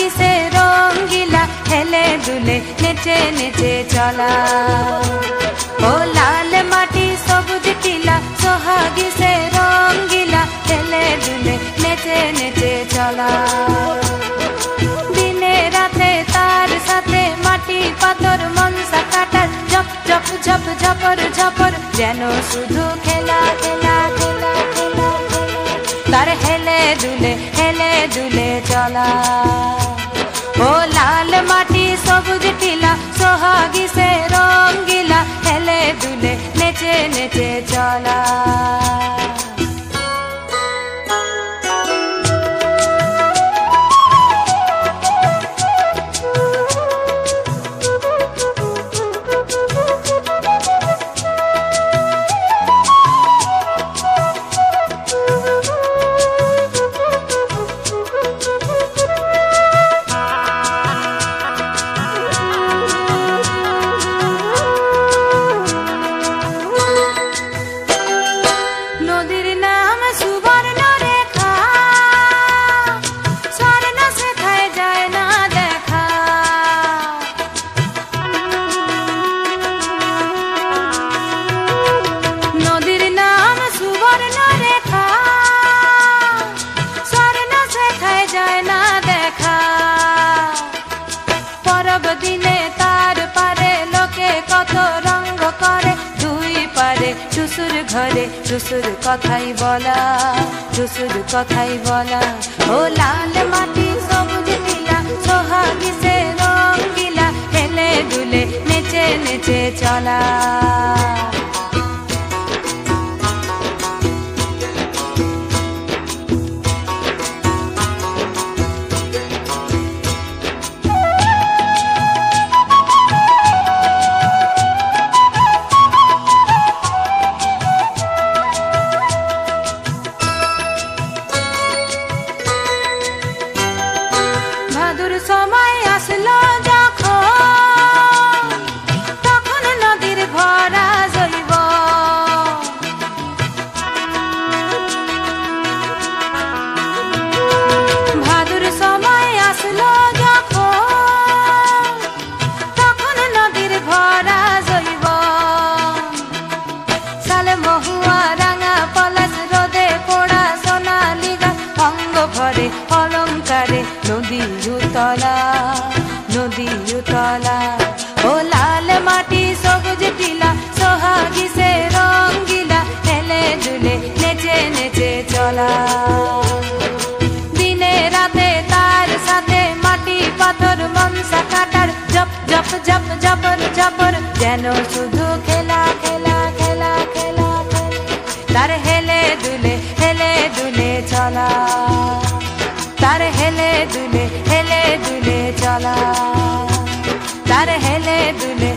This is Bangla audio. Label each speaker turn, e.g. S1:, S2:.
S1: কিসে রঙ্গিলা হেলে দুলে নেচে নেচে চলা। ও লাল মাটি সবুজ টিলা সোহাগি সে রঙ্গিলা হেলে দুলে নেচে নেচে চলা। দিনে রাতে তার সাথে মাটি পাথর, মনসা কাটার ঝপ ঝপ ঝপ, ঝপর ঝপর, যেন শুধু খেলা খেলা খেলা খেলা। তার হেলে দুলে হেলে দুলে চলা। সোহাগী সে রঙ্গিলা হেলে দুলে নেচে নেচে চলা পরব দিনে তার পারে, লোকে কত রঙ্গ করে। দুই পারে টুসুর ঘরে টুসুর কথাই বলা টুসুর কথাই বলা। ও লাল মাটি সবুজ নীলা, সোহাগী সে রঙ্গিলা হেলে দুলে, নেচে নেচে চলা। দিনে রাতে তার সাথে মাটি, পাথর, মনসা কাটার জপ জপ জপ, জপর জপর, যেন শুধু খেলা খেলা খেলা খেলা খেলা। তার হেলে দুলে হেলে দুলে চলা। তার হেলে দুলে হেলে দুলে চলা। তার হেলে দুলে